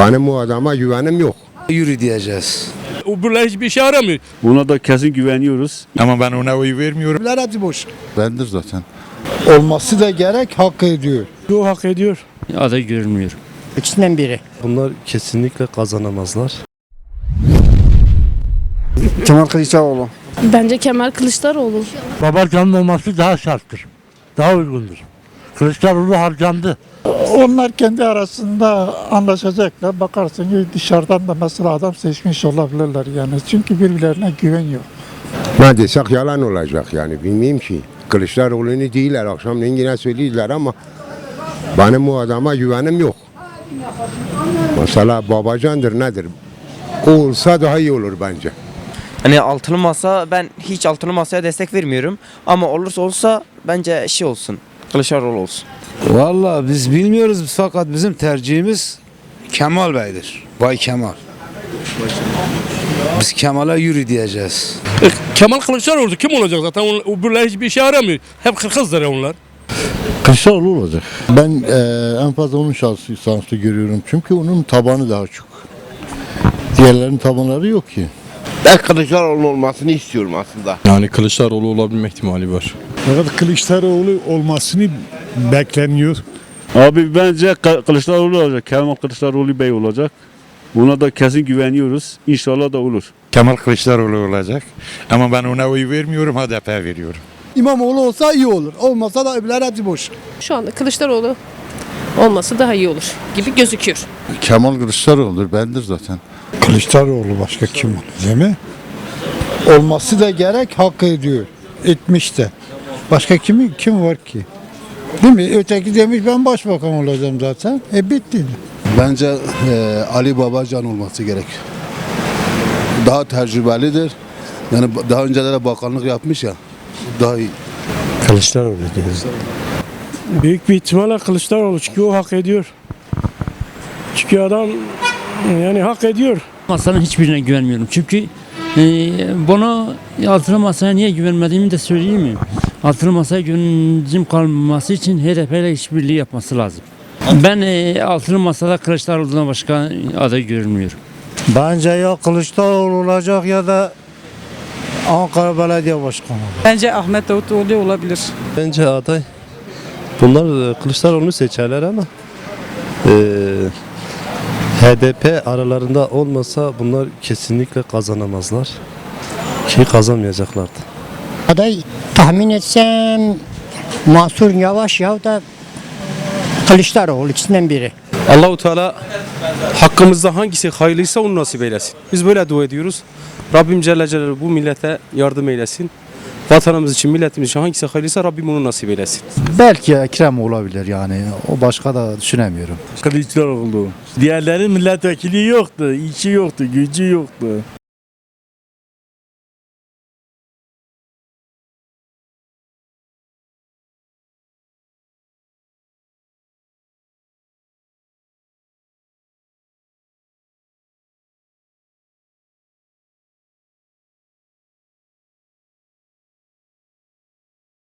Benim bu adama güvenim yok. Yürü diyeceğiz. Öbürler hiçbir işe yaramıyor. Buna da kesin güveniyoruz. Ama ben ona oy vermiyorum. Bunlar hepsi boş. Bendir zaten. Olması da gerek hak ediyor. Yo hak ediyor. aday görünmüyor. İkisinden biri. Bunlar kesinlikle kazanamazlar. Kemal Kılıçdaroğlu. Bence Kemal Kılıçdaroğlu. Babacanın olması daha şarttır. Daha uygundur. Kılıçdaroğlu harcandı. Onlar kendi arasında anlaşacaklar. Bakarsın ki dışarıdan da mesela adam seçmiş olabilirler yani. Çünkü birbirlerine güven yok. Ne desek yalan olacak yani bilmiyorum ki. Kılıçdaroğlu'nu değiller akşam yine söylediler ama benim bu adama güvenim yok. Mesela babacandır nedir? O olsa daha iyi olur bence. Hani altılı masa ben hiç altılı masaya destek vermiyorum. Ama olursa olsa bence şey olsun. Kılıçdaroğlu olsun. Valla biz bilmiyoruz fakat bizim tercihimiz Kemal Bey'dir. Bay Kemal. Biz Kemal'e yürü diyeceğiz. E, Kemal Kılıçdaroğlu kim olacak zaten? Öbürler hiçbir işe yaramıyor. Hep kırkızdır ya onlar. Kılıçdaroğlu olacak. Ben eee, en fazla onun şansı, şanslı görüyorum. Çünkü onun tabanı daha çok. Diğerlerinin tabanları yok ki. Ben Kılıçdaroğlu olmasını istiyorum aslında. Yani Kılıçdaroğlu olabilme ihtimali var. Fakat Kılıçdaroğlu olmasını bekleniyor. Abi bence Kılıçdaroğlu olacak. Kemal Kılıçdaroğlu Bey olacak. Buna da kesin güveniyoruz. İnşallah da olur. Kemal Kılıçdaroğlu olacak. Ama ben ona oy vermiyorum, HDP'ye veriyorum. İmamoğlu olsa iyi olur. Olmasa da öbürler hepsi boş. Şu anda Kılıçdaroğlu olması daha iyi olur gibi gözüküyor. Kemal Kılıçdaroğlu'dur. Bendir zaten. Kılıçdaroğlu başka kim olur değil mi? Olması da gerek hak ediyor. Etmiş de. Başka kimi kim var ki? Değil mi? Öteki demiş ben başbakan olacağım zaten. E bitti. Bence eee, Ali Babacan olması gerek. Daha tecrübelidir. Yani daha öncelere de bakanlık yapmış ya. Daha iyi. Kılıçdaroğlu diyoruz. Büyük bir ihtimalle Kılıçdaroğlu çünkü o hak ediyor. Çünkü adam yani hak ediyor. Masanın hiçbirine güvenmiyorum. Çünkü e, bana altılı masaya niye güvenmediğimi de söyleyeyim mi? Altılı masaya güvencim kalması için HDP ile işbirliği yapması lazım. Ben e, altılı masada Kılıçdaroğlu'na başka aday görünmüyor. Bence ya Kılıçdaroğlu olacak ya da Ankara Belediye Başkanı. Bence Ahmet Davutoğlu olabilir. Bence aday. Bunlar e, Kılıçdaroğlu'nu seçerler ama e, HDP aralarında olmasa bunlar kesinlikle kazanamazlar. Ki kazanmayacaklardı. Aday tahmin etsem Mansur Yavaş ya da Kılıçdaroğlu ikisinden biri. Allahu Teala hakkımızda hangisi hayırlıysa onu nasip eylesin. Biz böyle dua ediyoruz. Rabbim Celle Celaluhu bu millete yardım eylesin. Vatanımız için, milletimiz için hangisi hayırlıysa Rabbim onu nasip eylesin. Belki Ekrem olabilir yani. O başka da düşünemiyorum. Kılıçdaroğlu. Diğerlerin milletvekili yoktu, işi yoktu, gücü yoktu.